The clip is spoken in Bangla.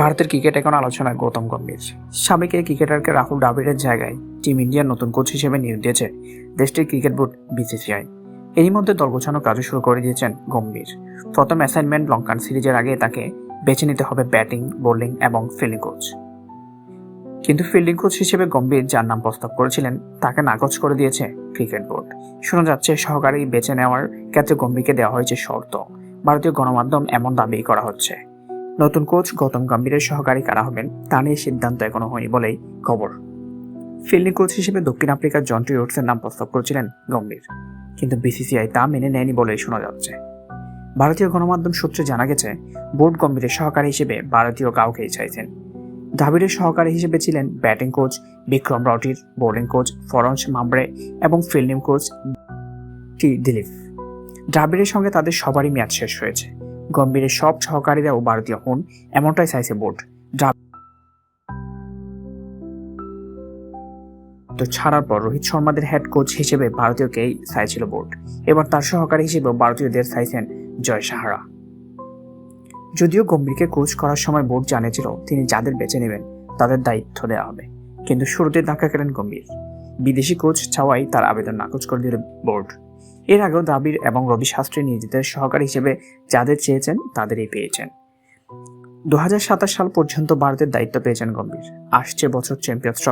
ভারতের ক্রিকেট এখন আলোচনায় গৌতম গম্ভীর। সাবেক এই ক্রিকেটারকে রাহুল দ্রাবিড়ের জায়গায় টিম ইন্ডিয়ার নতুন কোচ হিসেবে নিয়োগ দিয়েছে দেশটির ক্রিকেট বোর্ড বিসিসিআই। এরই মধ্যে দল গোছানোর কাজও শুরু করে দিয়েছেন গম্ভীর। প্রথম অ্যাসাইনমেন্ট লঙ্কান সিরিজের আগে তাকে বেছে নিতে হবে ব্যাটিং বোলিং এবং ফিল্ডিং কোচ কিন্তু ফিল্ডিং কোচ হিসেবে গম্ভীর যার নাম প্রস্তাব করেছিলেন, তাকে নাকচ করে দিয়েছে ক্রিকেট বোর্ড। শোনা যাচ্ছে সহকারী বেছে নেওয়ার ক্ষেত্রে গম্ভীরকে দেওয়া হয়েছে শর্ত। ভারতীয় গণমাধ্যম এমন দাবি করা হচ্ছে। নতুন কোচ গৌতম গম্ভীরের সহকারী কারা হবেন, তা নিয়ে সিদ্ধান্ত এখনও হয়নি বলেই খবর। ফিল্ডিং কোচ হিসেবে দক্ষিণ আফ্রিকার জন্টি রোডসের নাম প্রস্তাব করেছিলেন গম্ভীর। কিন্তু বিসিসিআই তা মেনে নেয়নি বলেই শোনা যাচ্ছে। ভারতীয় গণমাধ্যম সূত্রে জানা গেছে, বোর্ড গম্ভীরের সহকারী হিসেবে ভারতীয় কাউকেই চাইছেন। দ্রাবিড়ের সহকারী হিসেবে ছিলেন ব্যাটিং কোচ বিক্রম রাউটির বোলিং কোচ ফরঞ্জ মামব্রে এবং ফিল্ডিং কোচ টি দিলীপ। দ্রাবিড়ের সঙ্গে তাদের সবারই ম্যাচ শেষ হয়েছে। গম্ভীরের সব সহকারীরাও ভারতীয় হন, এমনটাই চাইছে বোর্ড। তো ছাড়ার পর রোহিত শর্মাদের হেড কোচ হিসেবে ভারতীয়কেই চাইছিল বোর্ড। এবার তার সহকারী হিসেবে ভারতীয়দের চাইছেন জয় সাহারা। যদিও গম্ভীরকে কোচ করার সময় বোর্ড জানিয়েছিল, তিনি যাদের বেছে নেবেন, তাদের দায়িত্ব দেওয়া হবে। কিন্তু শুরুতে ধাক্কা খেলেন গম্ভীর। বিদেশি কোচ চাওয়াই তার আবেদন নাকচ করে দিল বোর্ড। এর আগেও দাবির এবং রবি শাস্ত্রী নিজেদের সহকারী হিসেবে যাদের চেয়েছেন, তাদেরই পেয়েছেন। দু হাজার সাতাশ সাল পর্যন্ত ভারতের দায়িত্ব পেয়েছেন গম্ভীর। আসছে বছর চ্যাম্পিয়ন্স ট্রফি